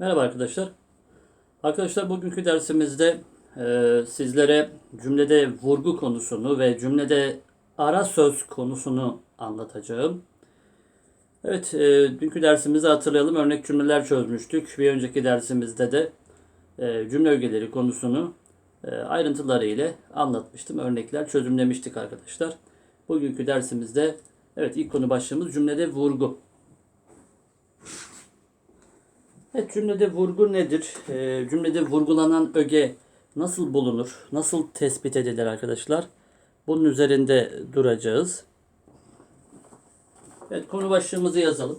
Merhaba arkadaşlar. Arkadaşlar bugünkü dersimizde e, sizlere cümlede vurgu konusunu ve cümlede ara söz konusunu anlatacağım. Evet, e, dünkü dersimizi hatırlayalım. Örnek cümleler çözmüştük. Bir önceki dersimizde de e, cümle ögeleri konusunu e, ayrıntıları ile anlatmıştım. Örnekler çözümlemiştik arkadaşlar. Bugünkü dersimizde evet ilk konu başlığımız cümlede vurgu. Evet, cümlede vurgu nedir? Ee, cümlede vurgulanan öge nasıl bulunur? Nasıl tespit edilir arkadaşlar? Bunun üzerinde duracağız. Evet, konu başlığımızı yazalım.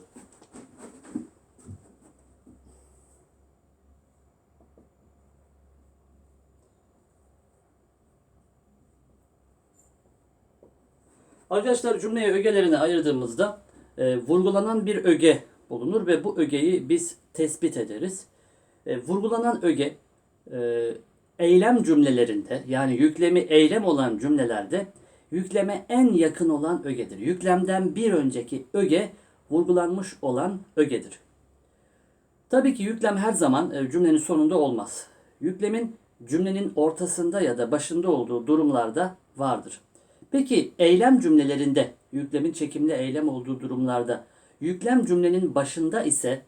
Arkadaşlar cümleye ögelerine ayırdığımızda e, vurgulanan bir öge bulunur ve bu ögeyi biz tespit ederiz. E, vurgulanan öge e, eylem cümlelerinde yani yüklemi eylem olan cümlelerde yükleme en yakın olan ögedir. Yüklemden bir önceki öge vurgulanmış olan ögedir. Tabii ki yüklem her zaman e, cümlenin sonunda olmaz. Yüklemin cümlenin ortasında ya da başında olduğu durumlarda vardır. Peki eylem cümlelerinde, yüklemin çekimli eylem olduğu durumlarda yüklem cümlenin başında ise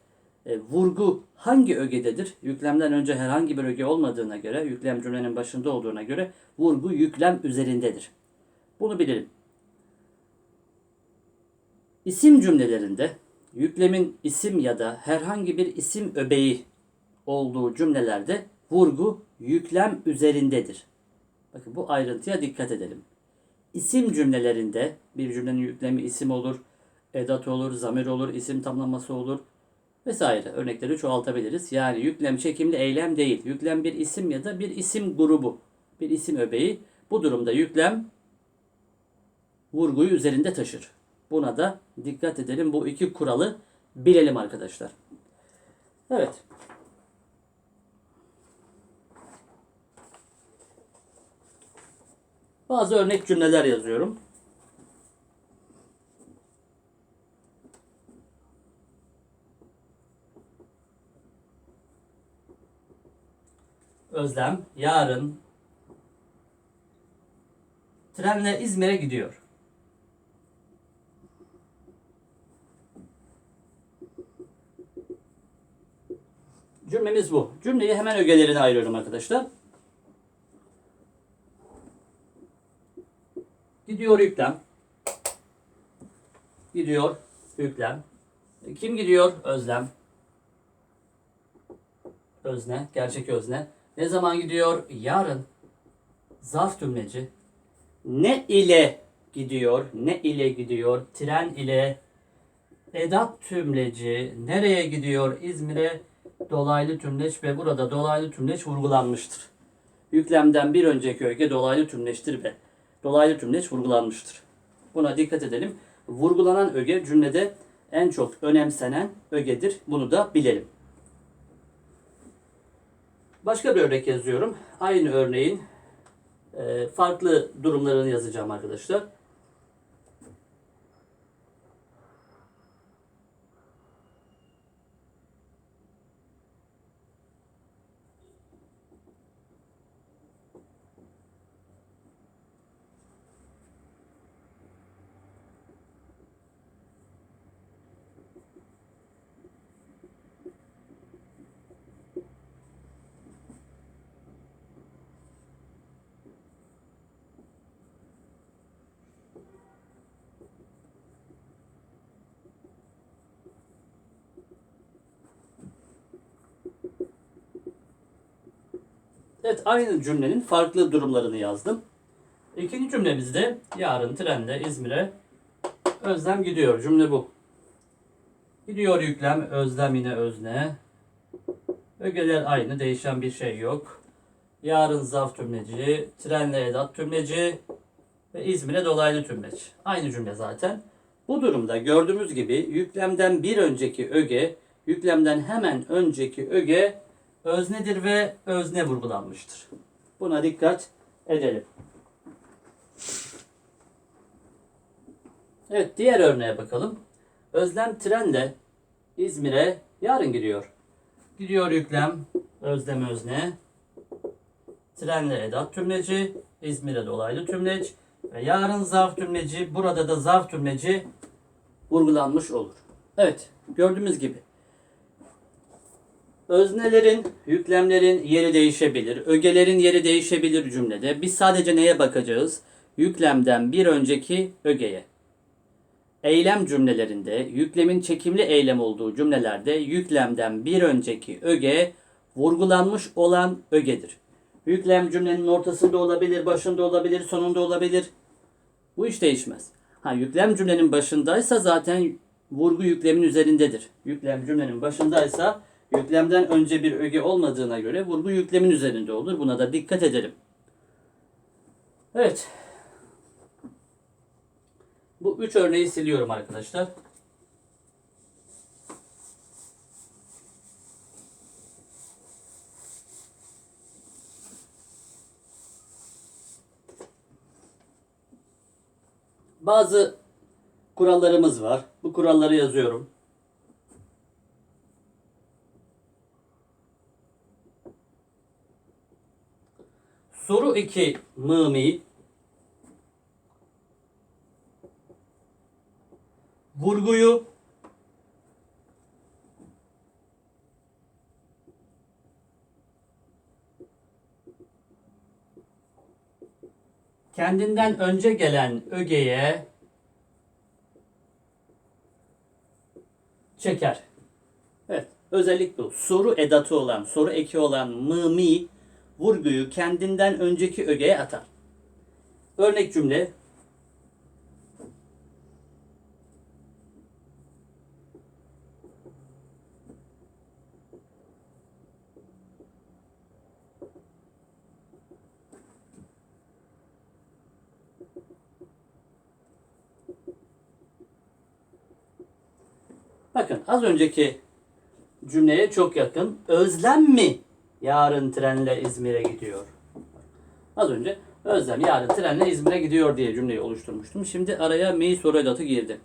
e, vurgu hangi ögededir? Yüklemden önce herhangi bir öge olmadığına göre, yüklem cümlenin başında olduğuna göre vurgu yüklem üzerindedir. Bunu bilelim. İsim cümlelerinde yüklemin isim ya da herhangi bir isim öbeği olduğu cümlelerde vurgu yüklem üzerindedir. Bakın bu ayrıntıya dikkat edelim. İsim cümlelerinde bir cümlenin yüklemi isim olur, edat olur, zamir olur, isim tamlaması olur vesaire. Örnekleri çoğaltabiliriz. Yani yüklem çekimli eylem değil. Yüklem bir isim ya da bir isim grubu, bir isim öbeği. Bu durumda yüklem vurguyu üzerinde taşır. Buna da dikkat edelim. Bu iki kuralı bilelim arkadaşlar. Evet. Bazı örnek cümleler yazıyorum. Özlem yarın trenle İzmir'e gidiyor. Cümlemiz bu. Cümleyi hemen ögelerine ayırıyorum arkadaşlar. Gidiyor yüklem. Gidiyor yüklem. Kim gidiyor? Özlem. Özne, gerçek özne. Ne zaman gidiyor? Yarın. Zarf tümleci. Ne ile gidiyor? Ne ile gidiyor? Tren ile. Edat tümleci. Nereye gidiyor? İzmir'e dolaylı tümleç ve burada dolaylı tümleç vurgulanmıştır. Yüklemden bir önceki öge dolaylı tümleçtir ve dolaylı tümleç vurgulanmıştır. Buna dikkat edelim. Vurgulanan öge cümlede en çok önemsenen ögedir. Bunu da bilelim. Başka bir örnek yazıyorum. Aynı örneğin e, farklı durumlarını yazacağım arkadaşlar. Evet aynı cümlenin farklı durumlarını yazdım. İkinci cümlemizde yarın trende İzmir'e Özlem gidiyor. Cümle bu. Gidiyor yüklem, özlem yine özne. Ögeler aynı, değişen bir şey yok. Yarın zarf tümleci, trenle edat tümleci ve İzmir'e dolaylı tümleç. Aynı cümle zaten. Bu durumda gördüğümüz gibi yüklemden bir önceki öge, yüklemden hemen önceki öge öznedir ve özne vurgulanmıştır. Buna dikkat edelim. Evet diğer örneğe bakalım. Özlem trenle İzmir'e yarın gidiyor. Gidiyor yüklem, özlem özne. Trenle edat tümleci, İzmir'e dolaylı tümleç ve yarın zarf tümleci, burada da zarf tümleci vurgulanmış olur. Evet, gördüğümüz gibi öznelerin, yüklemlerin yeri değişebilir, ögelerin yeri değişebilir cümlede. Biz sadece neye bakacağız? Yüklemden bir önceki ögeye. Eylem cümlelerinde, yüklemin çekimli eylem olduğu cümlelerde yüklemden bir önceki öge vurgulanmış olan ögedir. Yüklem cümlenin ortasında olabilir, başında olabilir, sonunda olabilir. Bu hiç değişmez. Ha yüklem cümlenin başındaysa zaten vurgu yüklemin üzerindedir. Yüklem cümlenin başındaysa yüklemden önce bir öge olmadığına göre vurgu yüklemin üzerinde olur. Buna da dikkat edelim. Evet. Bu üç örneği siliyorum arkadaşlar. Bazı kurallarımız var. Bu kuralları yazıyorum. Soru 2 mımi vurguyu kendinden önce gelen ögeye çeker. Evet, özellik bu. Soru edatı olan, soru eki olan mı mi vurguyu kendinden önceki ögeye atar. Örnek cümle Bakın az önceki cümleye çok yakın. Özlem mi yarın trenle İzmir'e gidiyor? Az önce Özlem yarın trenle İzmir'e gidiyor diye cümleyi oluşturmuştum. Şimdi araya mi soru edatı girdi.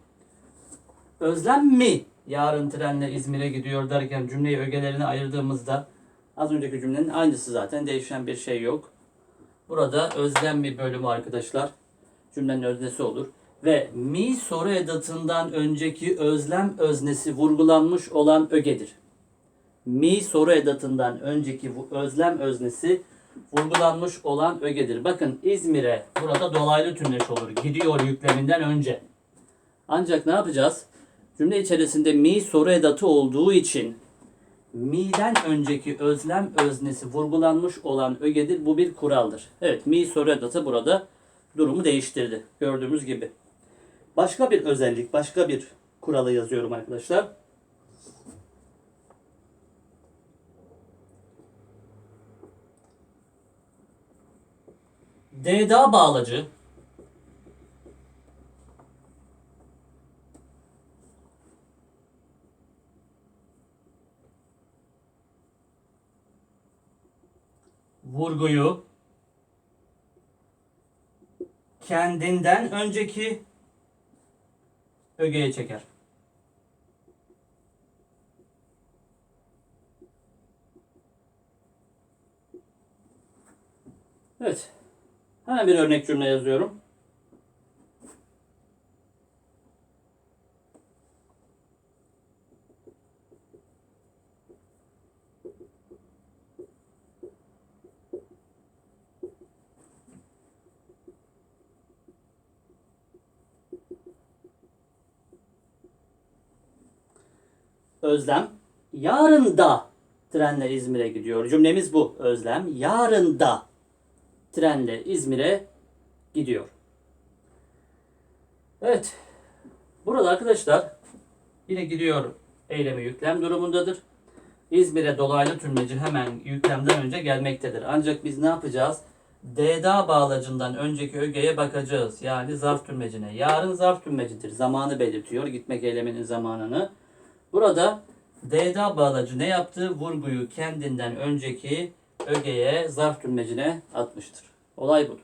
Özlem mi yarın trenle İzmir'e gidiyor derken cümleyi ögelerine ayırdığımızda az önceki cümlenin aynısı zaten değişen bir şey yok. Burada özlem mi bölümü arkadaşlar cümlenin öznesi olur. Ve mi soru edatından önceki özlem öznesi vurgulanmış olan ögedir. Mi soru edatından önceki özlem öznesi vurgulanmış olan ögedir. Bakın İzmir'e burada dolaylı tümleş olur. Gidiyor yükleminden önce. Ancak ne yapacağız? Cümle içerisinde mi soru edatı olduğu için mi'den önceki özlem öznesi vurgulanmış olan ögedir. Bu bir kuraldır. Evet mi soru edatı burada durumu değiştirdi. Gördüğümüz gibi. Başka bir özellik, başka bir kuralı yazıyorum arkadaşlar. D'da bağlacı vurguyu kendinden önceki ögeye çeker. Evet. Hemen bir örnek cümle yazıyorum. Özlem yarın da trenle İzmir'e gidiyor. Cümlemiz bu. Özlem yarın da trenle İzmir'e gidiyor. Evet. Burada arkadaşlar yine gidiyor eylemi yüklem durumundadır. İzmir'e dolaylı tümleci hemen yüklemden önce gelmektedir. Ancak biz ne yapacağız? D'da bağlacından önceki ögeye bakacağız. Yani zarf tümlecine. Yarın zarf tümlecidir. Zamanı belirtiyor. Gitmek eyleminin zamanını. Burada D'da bağlacı ne yaptı? Vurguyu kendinden önceki ögeye zarf tümlecine atmıştır. Olay budur.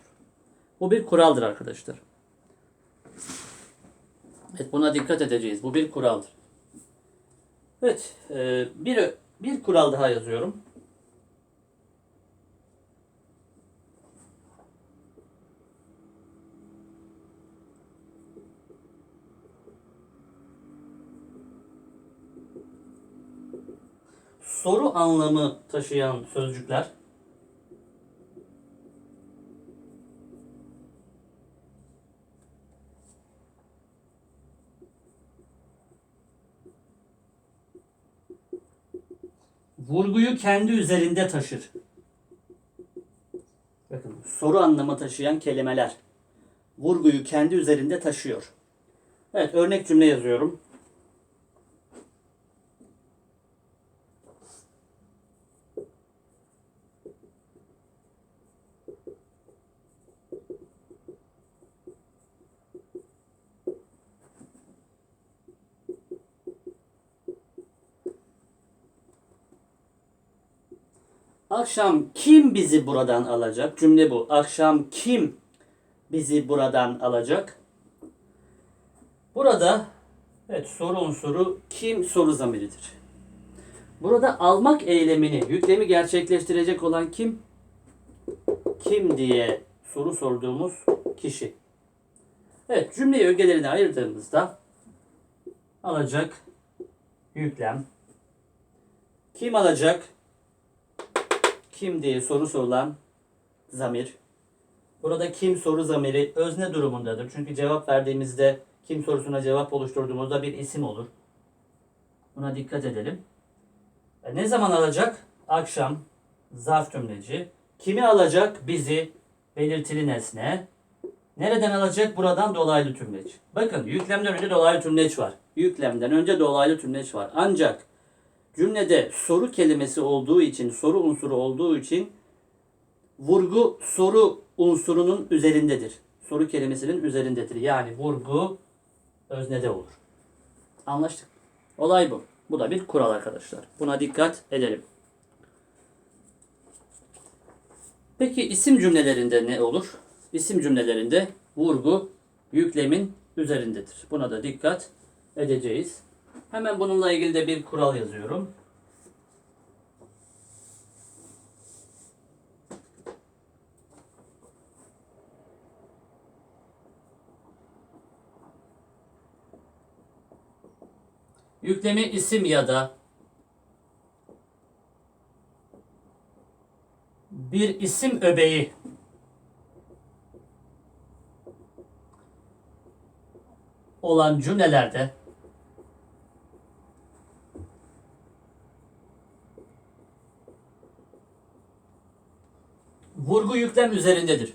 Bu bir kuraldır arkadaşlar. Evet buna dikkat edeceğiz. Bu bir kuraldır. Evet e, bir Bir kural daha yazıyorum. Soru anlamı taşıyan sözcükler vurguyu kendi üzerinde taşır. Bakın soru anlamı taşıyan kelimeler vurguyu kendi üzerinde taşıyor. Evet örnek cümle yazıyorum. Akşam kim bizi buradan alacak? Cümle bu. Akşam kim bizi buradan alacak? Burada evet soru unsuru kim soru zamiridir. Burada almak eylemini, yüklemi gerçekleştirecek olan kim? Kim diye soru sorduğumuz kişi. Evet cümleyi ögelerine ayırdığımızda alacak yüklem. Kim alacak? Kim diye soru sorulan zamir. Burada kim soru zamiri özne durumundadır. Çünkü cevap verdiğimizde kim sorusuna cevap oluşturduğumuzda bir isim olur. Buna dikkat edelim. E, Ne zaman alacak? Akşam zarf tümleci. Kimi alacak? Bizi belirtili nesne. Nereden alacak? Buradan dolaylı tümleç. Bakın yüklemden önce dolaylı tümleç var. Yüklemden önce dolaylı tümleç var. Ancak cümlede soru kelimesi olduğu için, soru unsuru olduğu için vurgu soru unsurunun üzerindedir. Soru kelimesinin üzerindedir. Yani vurgu öznede olur. Anlaştık. Olay bu. Bu da bir kural arkadaşlar. Buna dikkat edelim. Peki isim cümlelerinde ne olur? İsim cümlelerinde vurgu yüklemin üzerindedir. Buna da dikkat edeceğiz. Hemen bununla ilgili de bir kural yazıyorum. Yüklemi isim ya da bir isim öbeği olan cümlelerde yüklem üzerindedir.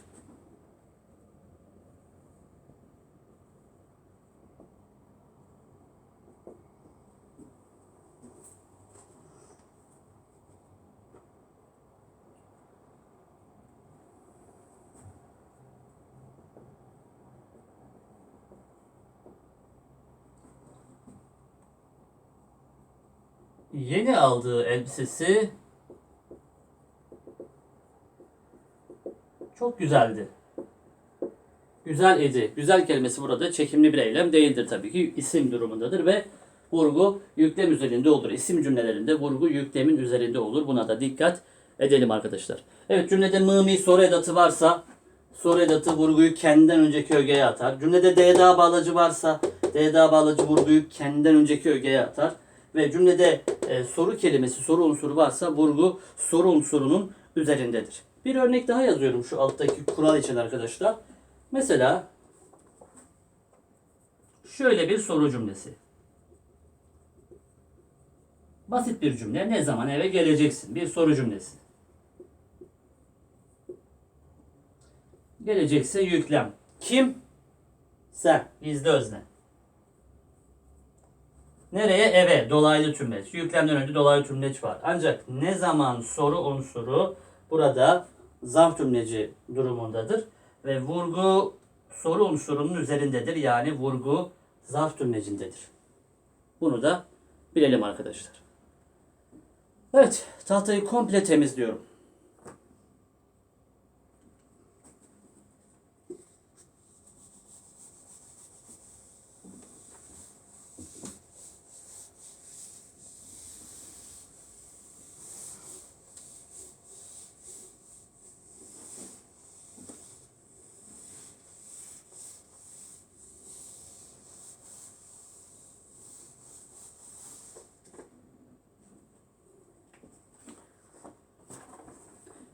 Yeni aldığı elbisesi çok güzeldi. Güzel idi. Güzel kelimesi burada çekimli bir eylem değildir tabii ki. isim durumundadır ve vurgu yüklem üzerinde olur. İsim cümlelerinde vurgu yüklemin üzerinde olur. Buna da dikkat edelim arkadaşlar. Evet cümlede mı soru edatı varsa soru edatı vurguyu kendinden önceki ögeye atar. Cümlede DDA bağlacı varsa DDA bağlacı vurguyu kendinden önceki ögeye atar. Ve cümlede e, soru kelimesi, soru unsuru varsa vurgu soru unsurunun üzerindedir. Bir örnek daha yazıyorum şu alttaki kural için arkadaşlar. Mesela şöyle bir soru cümlesi. Basit bir cümle. Ne zaman eve geleceksin? Bir soru cümlesi. Gelecekse yüklem. Kim? Sen. Bizde özne. Nereye? Eve. Dolaylı tümleç. Yüklemden önce dolaylı tümleç var. Ancak ne zaman soru unsuru burada zarf tümleci durumundadır. Ve vurgu soru unsurunun üzerindedir. Yani vurgu zarf tümlecindedir. Bunu da bilelim arkadaşlar. Evet, tahtayı komple temizliyorum.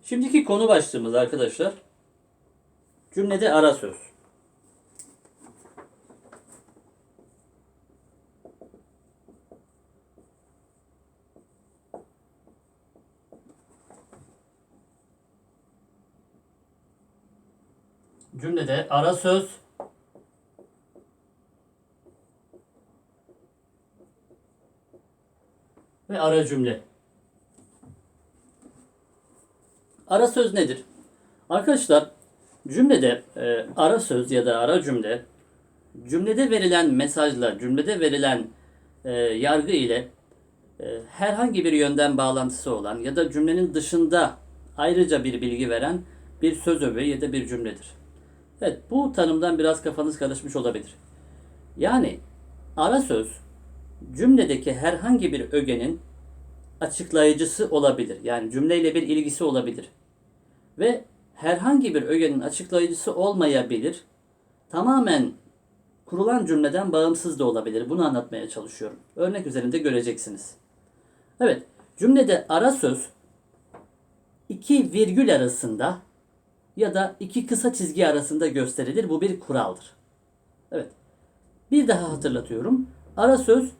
Şimdiki konu başlığımız arkadaşlar cümlede ara söz. Cümlede ara söz ve ara cümle. Ara söz nedir? Arkadaşlar cümlede e, ara söz ya da ara cümle cümlede verilen mesajla, cümlede verilen e, yargı ile e, herhangi bir yönden bağlantısı olan ya da cümlenin dışında ayrıca bir bilgi veren bir söz öbeği ya da bir cümledir. Evet bu tanımdan biraz kafanız karışmış olabilir. Yani ara söz cümledeki herhangi bir ögenin açıklayıcısı olabilir. Yani cümleyle bir ilgisi olabilir. Ve herhangi bir ögenin açıklayıcısı olmayabilir. Tamamen kurulan cümleden bağımsız da olabilir. Bunu anlatmaya çalışıyorum. Örnek üzerinde göreceksiniz. Evet, cümlede ara söz iki virgül arasında ya da iki kısa çizgi arasında gösterilir. Bu bir kuraldır. Evet. Bir daha hatırlatıyorum. Ara söz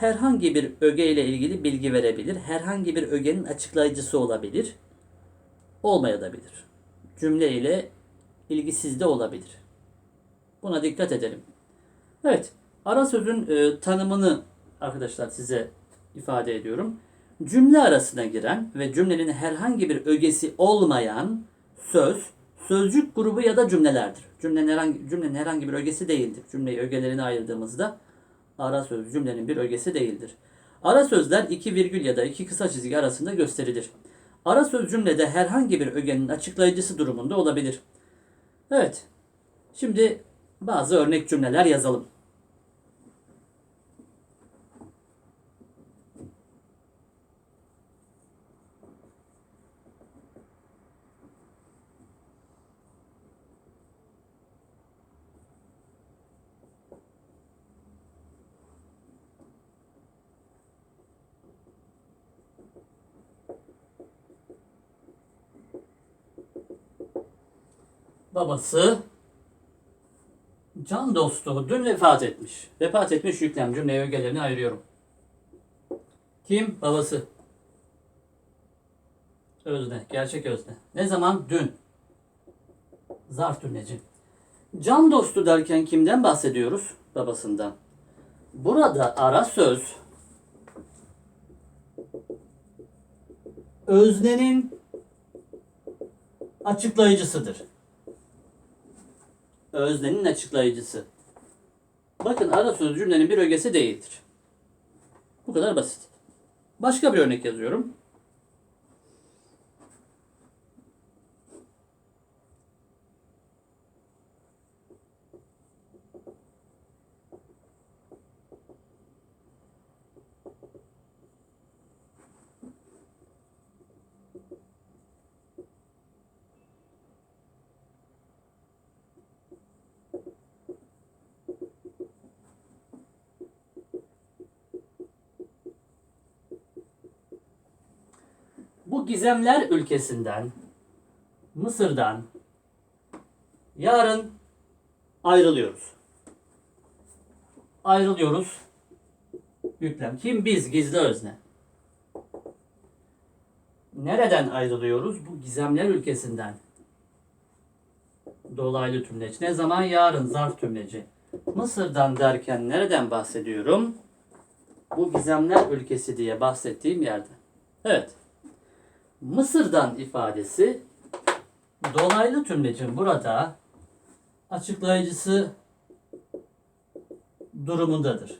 herhangi bir öge ile ilgili bilgi verebilir. Herhangi bir ögenin açıklayıcısı olabilir. Olmayabilir. Cümle ile ilgisiz de olabilir. Buna dikkat edelim. Evet, ara sözün e, tanımını arkadaşlar size ifade ediyorum. Cümle arasına giren ve cümlenin herhangi bir ögesi olmayan söz, sözcük grubu ya da cümlelerdir. Cümlenin herhangi, cümlenin herhangi bir ögesi değildir. Cümleyi ögelerine ayırdığımızda ara söz cümlenin bir ögesi değildir. Ara sözler iki virgül ya da iki kısa çizgi arasında gösterilir. Ara söz cümlede herhangi bir ögenin açıklayıcısı durumunda olabilir. Evet. Şimdi bazı örnek cümleler yazalım. Babası can dostu dün vefat etmiş. Vefat etmiş yüklem cümle ögelerini ayırıyorum. Kim? Babası. Özne. Gerçek özne. Ne zaman? Dün. Zarf tümleci. Can dostu derken kimden bahsediyoruz? Babasından. Burada ara söz öznenin açıklayıcısıdır. Öznenin açıklayıcısı. Bakın ara söz cümlenin bir ögesi değildir. Bu kadar basit. Başka bir örnek yazıyorum. Bu gizemler ülkesinden, Mısır'dan yarın ayrılıyoruz. Ayrılıyoruz. Yüklem. Kim? Biz. Gizli özne. Nereden ayrılıyoruz? Bu gizemler ülkesinden. Dolaylı tümleç. Ne zaman? Yarın. Zarf tümleci. Mısır'dan derken nereden bahsediyorum? Bu gizemler ülkesi diye bahsettiğim yerde. Evet. Mısır'dan ifadesi dolaylı tümlecin burada açıklayıcısı durumundadır.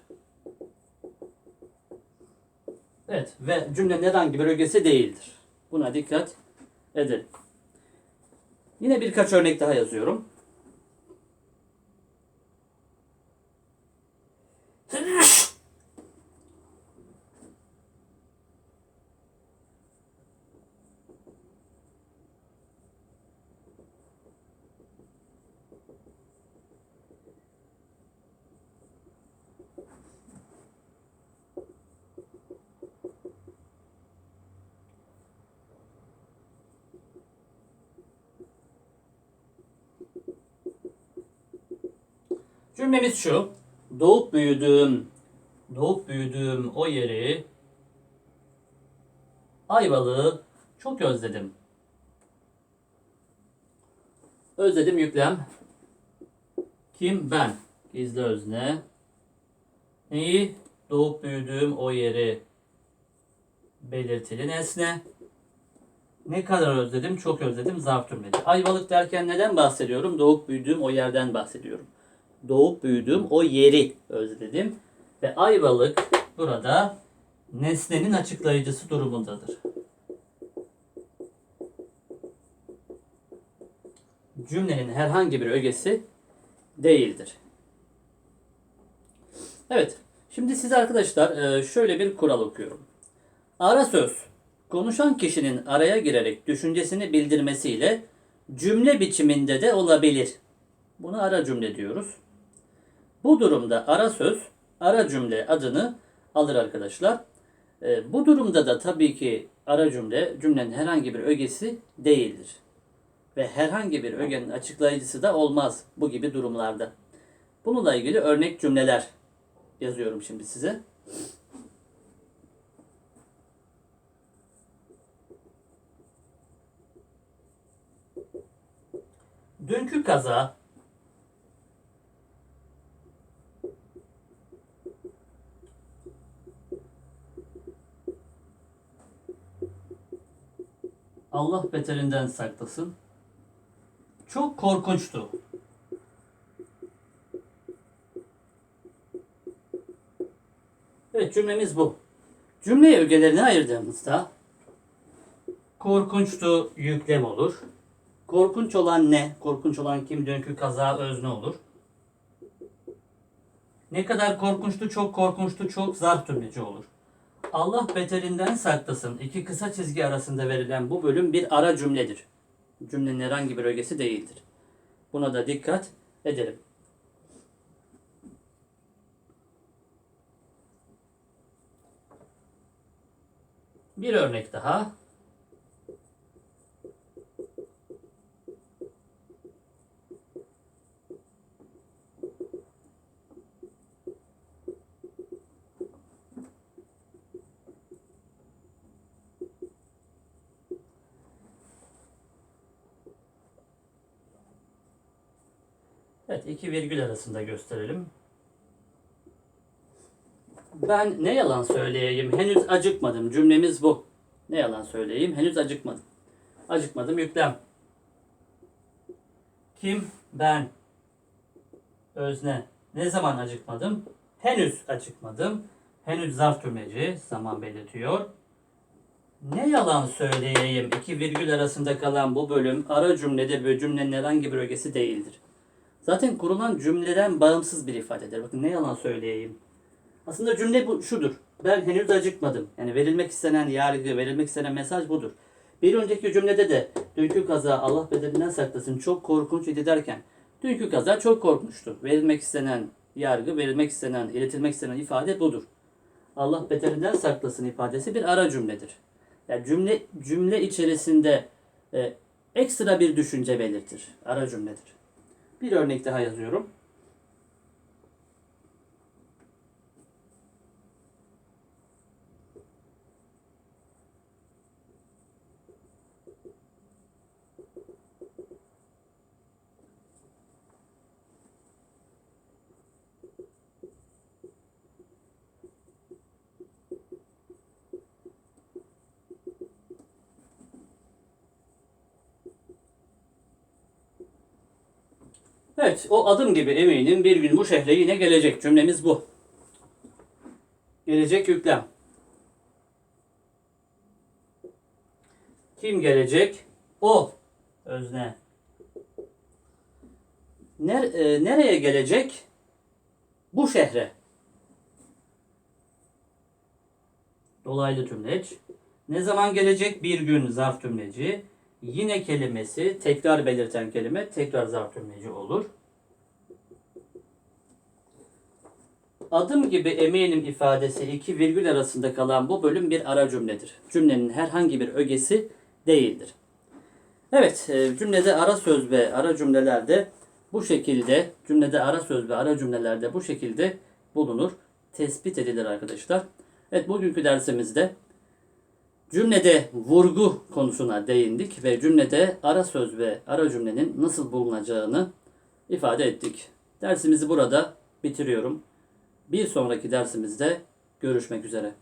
Evet ve cümlenin herhangi bir ögesi değildir. Buna dikkat edelim. Yine birkaç örnek daha yazıyorum. Cümlemiz şu. Doğup büyüdüğüm, doğup büyüdüğüm o yeri Ayvalık'ı çok özledim. Özledim yüklem. Kim? Ben. Gizli özne. Neyi? Doğup büyüdüğüm o yeri belirtili nesne. Ne kadar özledim? Çok özledim. Zarf cümlesi. Ayvalık derken neden bahsediyorum? Doğup büyüdüğüm o yerden bahsediyorum. Doğup büyüdüğüm o yeri özledim. Ve Ayvalık burada nesnenin açıklayıcısı durumundadır. Cümlenin herhangi bir ögesi değildir. Evet. Şimdi size arkadaşlar e, şöyle bir kural okuyorum. Ara söz, konuşan kişinin araya girerek düşüncesini bildirmesiyle cümle biçiminde de olabilir. Buna ara cümle diyoruz. Bu durumda ara söz, ara cümle adını alır arkadaşlar. E, bu durumda da tabii ki ara cümle cümlenin herhangi bir ögesi değildir. Ve herhangi bir ögenin açıklayıcısı da olmaz bu gibi durumlarda. Bununla ilgili örnek cümleler yazıyorum şimdi size. Dünkü kaza Allah beterinden saklasın. Çok korkunçtu. Evet cümlemiz bu. Cümleyi ögelerine ayırdığımızda korkunçtu yüklem olur. Korkunç olan ne? Korkunç olan kim? Dünkü kaza özne olur. Ne kadar korkunçtu, çok korkunçtu, çok zarf tümleci olur. Allah beterinden saklasın. İki kısa çizgi arasında verilen bu bölüm bir ara cümledir. Cümlenin herhangi bir ögesi değildir. Buna da dikkat edelim. Bir örnek daha. Evet, iki virgül arasında gösterelim. Ben ne yalan söyleyeyim, henüz acıkmadım. Cümlemiz bu. Ne yalan söyleyeyim, henüz acıkmadım. Acıkmadım, yüklem. Kim? Ben. Özne. Ne zaman acıkmadım? Henüz acıkmadım. Henüz zarf tümleci, zaman belirtiyor. Ne yalan söyleyeyim, iki virgül arasında kalan bu bölüm ara cümlede ve cümlenin herhangi bir ögesi değildir. Zaten kurulan cümleden bağımsız bir ifadedir. Bakın ne yalan söyleyeyim. Aslında cümle bu şudur. Ben henüz acıkmadım. Yani verilmek istenen yargı, verilmek istenen mesaj budur. Bir önceki cümlede de dünkü kaza Allah bedelinden saklasın çok korkunç idi derken dünkü kaza çok korkmuştu. Verilmek istenen yargı, verilmek istenen, iletilmek istenen ifade budur. Allah bedelinden saklasın ifadesi bir ara cümledir. Yani cümle cümle içerisinde e, ekstra bir düşünce belirtir. Ara cümledir. Bir örnek daha yazıyorum. Evet, o adım gibi eminim bir gün bu şehre yine gelecek. Cümlemiz bu. Gelecek yüklem. Kim gelecek? O. Özne. Ner, e, nereye gelecek? Bu şehre. Dolaylı tümleç. Ne zaman gelecek? Bir gün zarf tümleci. Yine kelimesi tekrar belirten kelime tekrar zarf tümleci olur. Adım gibi eminim ifadesi iki virgül arasında kalan bu bölüm bir ara cümledir. Cümlenin herhangi bir ögesi değildir. Evet, e, cümlede ara söz ve ara cümlelerde bu şekilde cümlede ara söz ve ara cümlelerde bu şekilde bulunur. Tespit edilir arkadaşlar. Evet bugünkü dersimizde cümlede vurgu konusuna değindik ve cümlede ara söz ve ara cümlenin nasıl bulunacağını ifade ettik. Dersimizi burada bitiriyorum. Bir sonraki dersimizde görüşmek üzere.